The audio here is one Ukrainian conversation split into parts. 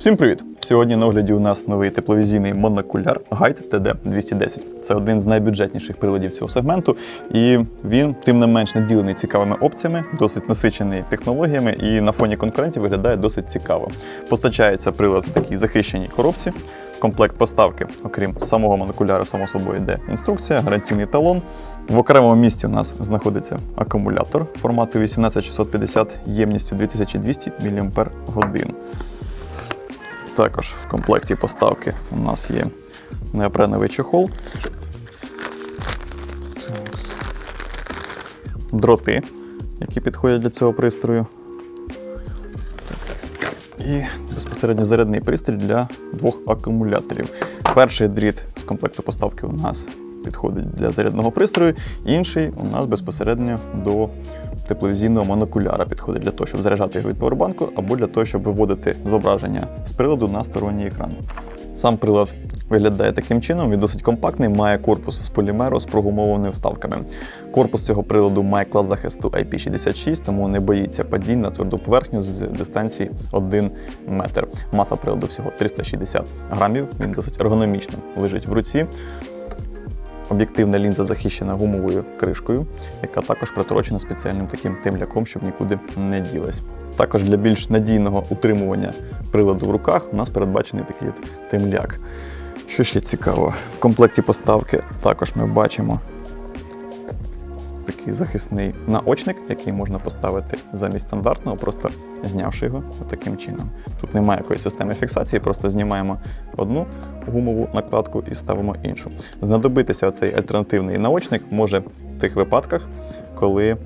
Всім привіт! Сьогодні на огляді у нас новий тепловізійний монокуляр Guide TD210. Це один з найбюджетніших приладів цього сегменту, і він, тим не менш, наділений цікавими опціями, досить насичений технологіями і на фоні конкурентів виглядає досить цікаво. Постачається прилад в такій захищеній коробці. Комплект поставки, окрім самого монокуляра, само собою йде інструкція, гарантійний талон. В окремому місці у нас знаходиться акумулятор формату 18650 ємністю 2200 мАч. Також в комплекті поставки у нас є неопреновий чохол. Дроти, які підходять для цього пристрою. І безпосередньо зарядний пристрій для двох акумуляторів. Перший дріт з комплекту поставки у нас підходить для зарядного пристрою, інший у нас безпосередньо до тепловізійного монокуляра підходить для того, щоб заряджати його від повербанку, або для того, щоб виводити зображення з приладу на сторонній екран. Сам прилад виглядає таким чином, він досить компактний, має корпус з полімеру з прогумованими вставками. Корпус цього приладу має клас захисту IP66, тому не боїться падінь на тверду поверхню з дистанції 1 метр. Маса приладу всього 360 грамів. Він досить ергономічно лежить в руці. Об'єктивна лінза захищена гумовою кришкою, яка також приторочена спеціальним таким темляком, щоб нікуди не ділась. Також для більш надійного утримування приладу в руках у нас передбачений такий темляк. Що ще цікаво, в комплекті поставки також ми бачимо такий захисний наочник, який можна поставити замість стандартного, просто знявши його таким чином. Тут немає якоїсь системи фіксації, просто знімаємо одну гумову накладку і ставимо іншу. Знадобитися цей альтернативний наочник може в тих випадках, коли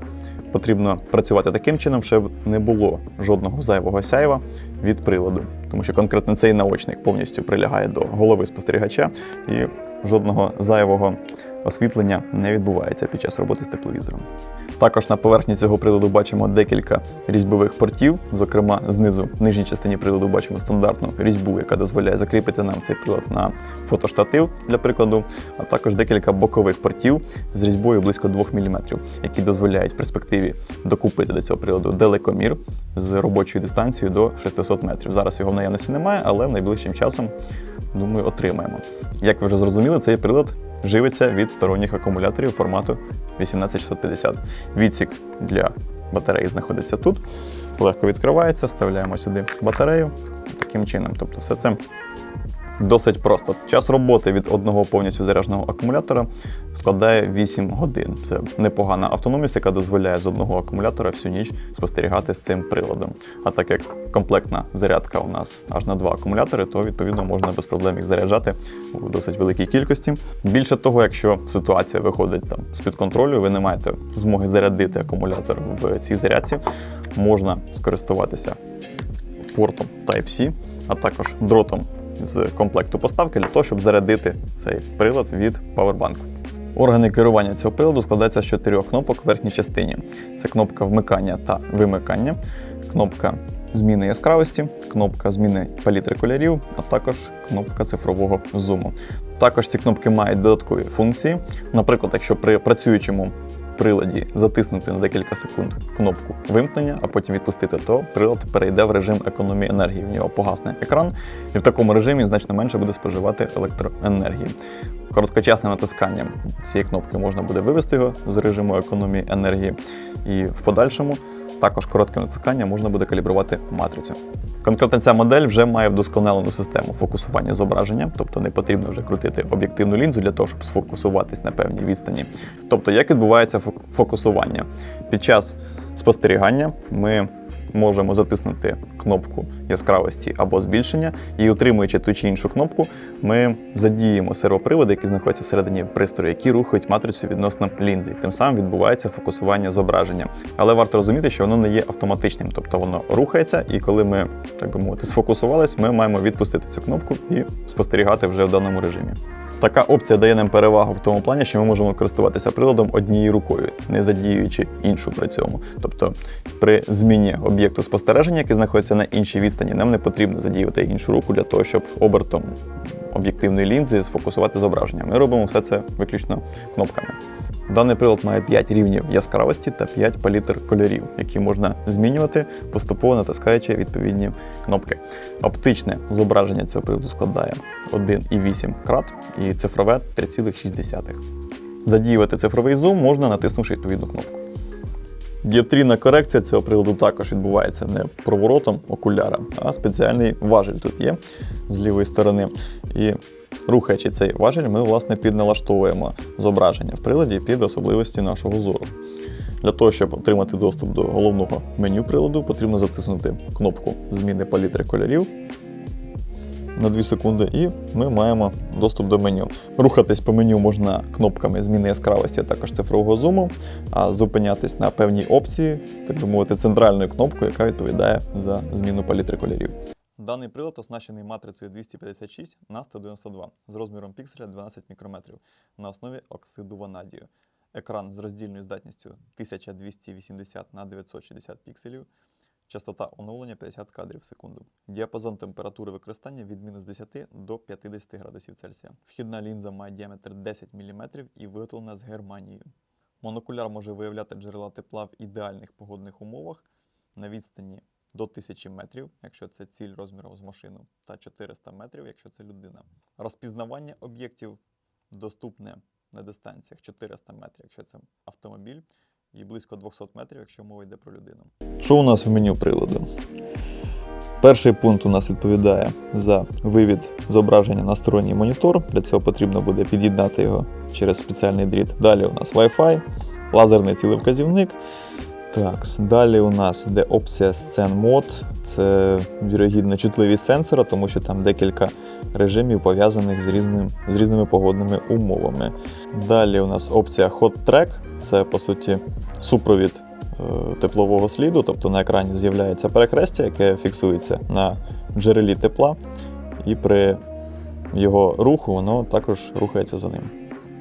потрібно працювати таким чином, щоб не було жодного зайвого сяйва від приладу, тому що конкретно цей наочник повністю прилягає до голови спостерігача і жодного зайвого освітлення не відбувається під час роботи з тепловізором. Також на поверхні цього приладу бачимо декілька різьбових портів. Зокрема, знизу в нижній частині приладу бачимо стандартну різьбу, яка дозволяє закріпити нам цей прилад на фотоштатив для прикладу, а також декілька бокових портів з різьбою близько 2 мм, які дозволяють в перспективі докупити до цього приладу далекомір з робочою дистанцією до 600 метрів. Зараз його в наявності немає, але найближчим часом, думаю, отримаємо. Як ви вже зрозуміли, цей прилад живиться від сторонніх акумуляторів формату 18650. Відсік для батареї знаходиться тут. Легко відкривається, вставляємо сюди батарею таким чином. Тобто, все це досить просто. Час роботи від одного повністю зарядженого акумулятора складає 8 годин. Це непогана автономність, яка дозволяє з одного акумулятора всю ніч спостерігати з цим приладом. А так як комплектна зарядка у нас аж на два акумулятори, то відповідно можна без проблем їх заряджати у досить великій кількості. Більше того, якщо ситуація виходить там з-під контролю, ви не маєте змоги зарядити акумулятор в цій зарядці, можна скористуватися портом Type-C, а також дротом з комплекту поставки для того, щоб зарядити цей прилад від павербанку. Органи керування цього приладу складаються з чотирьох кнопок в верхній частині. Це кнопка вмикання та вимикання, кнопка зміни яскравості, кнопка зміни палітри кольорів, а також кнопка цифрового зуму. Також ці кнопки мають додаткові функції. Наприклад, якщо при працюючому приладі затиснути на декілька секунд кнопку вимкнення, а потім відпустити, то прилад перейде в режим економії енергії. В нього погасне екран, і в такому режимі значно менше буде споживати електроенергії. Короткочасним натисканням цієї кнопки можна буде вивести його з режиму економії енергії, і в подальшому також коротким натисканням можна буде калібрувати матрицю. Конкретно ця модель вже має вдосконалену систему фокусування зображення, тобто не потрібно вже крутити об'єктивну лінзу для того, щоб сфокусуватись на певній відстані. Тобто, як відбувається фокусування? Під час спостерігання ми можемо затиснути кнопку яскравості або збільшення, і утримуючи ту чи іншу кнопку, ми задіємо сервоприводи, які знаходяться всередині пристрою, які рухають матрицю відносно лінзи. Тим самим відбувається фокусування зображення. Але варто розуміти, що воно не є автоматичним, тобто воно рухається, і коли ми так би мовити сфокусувались, ми маємо відпустити цю кнопку і спостерігати вже в даному режимі. Така опція дає нам перевагу в тому плані, що ми можемо користуватися приладом однією рукою, не задіюючи іншу при цьому. Тобто при зміні об'єкту спостереження, який знаходиться на іншій відстані, нам не потрібно задіювати іншу руку для того, щоб обертом об'єктивної лінзи сфокусувати зображення. Ми робимо все це виключно кнопками. Даний прилад має 5 рівнів яскравості та 5 палітр кольорів, які можна змінювати, поступово натискаючи відповідні кнопки. Оптичне зображення цього приладу складає 1,8 крат і цифрове 3,6. Задіювати цифровий зум можна, натиснувши відповідну кнопку. Діоптрійна корекція цього приладу також відбувається не проворотом окуляра, а спеціальний важель тут є з лівої сторони. І рухаючи цей важель, ми власне підналаштовуємо зображення в приладі під особливості нашого зору. Для того, щоб отримати доступ до головного меню приладу, потрібно затиснути кнопку зміни палітри кольорів на 2 секунди, і ми маємо доступ до меню. Рухатись по меню можна кнопками зміни яскравості, а також цифрового зуму, а зупинятись на певній опції, так би мовити, центральною кнопкою, яка відповідає за зміну палітри кольорів. Даний прилад оснащений матрицею 256 на 192 з розміром пікселя 12 мікрометрів на основі оксиду ванадію. Екран з роздільною здатністю 1280 на 960 пікселів, частота оновлення 50 кадрів в секунду. Діапазон температури використання від мінус 10 до 50 градусів Цельсія. Вхідна лінза має діаметр 10 мм і виготовлена з Германією. Монокуляр може виявляти джерела тепла в ідеальних погодних умовах на відстані до 1000 метрів, якщо це ціль розміром з машину, та 400 метрів, якщо це людина. Розпізнавання об'єктів доступне на дистанціях 400 метрів, якщо це автомобіль, і близько 200 метрів, якщо мова йде про людину. Що у нас в меню приладу? Перший пункт у нас відповідає за вивід зображення на сторонній монітор. Для цього потрібно буде під'єднати його через спеціальний дріт. Далі у нас Wi-Fi, лазерний цілевказівник. Так, далі у нас йде опція Scen Mode. Це вірогідно чутливість сенсора, тому що там декілька режимів пов'язаних з, різним, з різними погодними умовами. Далі у нас опція Hot Track. Це по суті супровід е, теплового сліду, тобто на екрані з'являється перехрестя, яке фіксується на джерелі тепла, і при його руху воно також рухається за ним.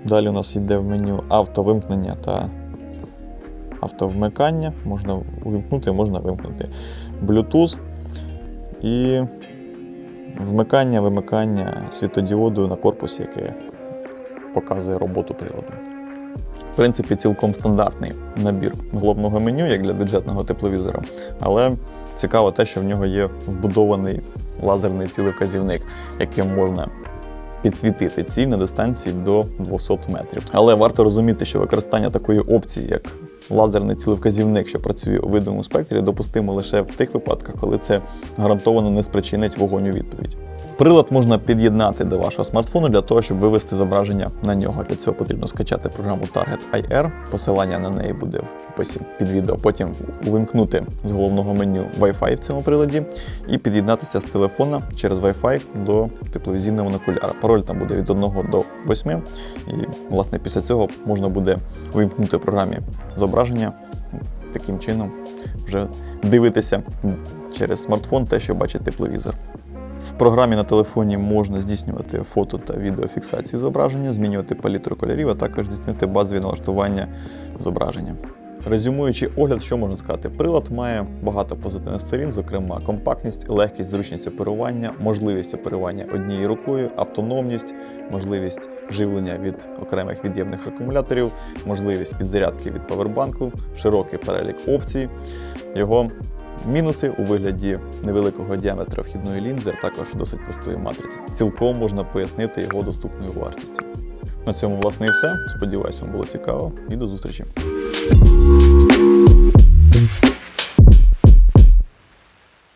Далі у нас йде в меню автовимкнення та автовмикання. Можна увімкнути, можна вимкнути. Bluetooth і вмикання, вимикання світодіоду на корпусі, яке показує роботу приладу. В принципі, цілком стандартний набір головного меню, як для бюджетного тепловізора. Але цікаво те, що в нього є вбудований лазерний цілевказівник, яким можна підсвітити ціль на дистанції до 200 метрів. Але варто розуміти, що використання такої опції, як лазерний цілевказівник, що працює у видовому спектрі, допустимо лише в тих випадках, коли це гарантовано не спричинить вогонь у відповідь. Прилад можна під'єднати до вашого смартфону для того, щоб вивести зображення на нього. Для цього потрібно скачати програму Target IR. Посилання на неї буде в описі під відео. Потім увімкнути з головного меню Wi-Fi в цьому приладі і під'єднатися з телефона через Wi-Fi до тепловізійного монокуляра. Пароль там буде від 1 до 8. І, власне, після цього можна буде увімкнути в програмі зображення. Таким чином вже дивитися через смартфон те, що бачить тепловізор. В програмі на телефоні можна здійснювати фото та відеофіксацію зображення, змінювати палітру кольорів, а також здійснити базові налаштування зображення. Резюмуючи огляд, що можна сказати, прилад має багато позитивних сторін, зокрема компактність, легкість, зручність оперування, можливість оперування однією рукою, автономність, можливість живлення від окремих від'ємних акумуляторів, можливість підзарядки від павербанку, широкий перелік опцій. Його Мінуси у вигляді невеликого діаметра вхідної лінзи, а також досить простої матриці. Цілком можна пояснити його доступною вартістю. На цьому, власне, і все. Сподіваюсь, вам було цікаво і до зустрічі.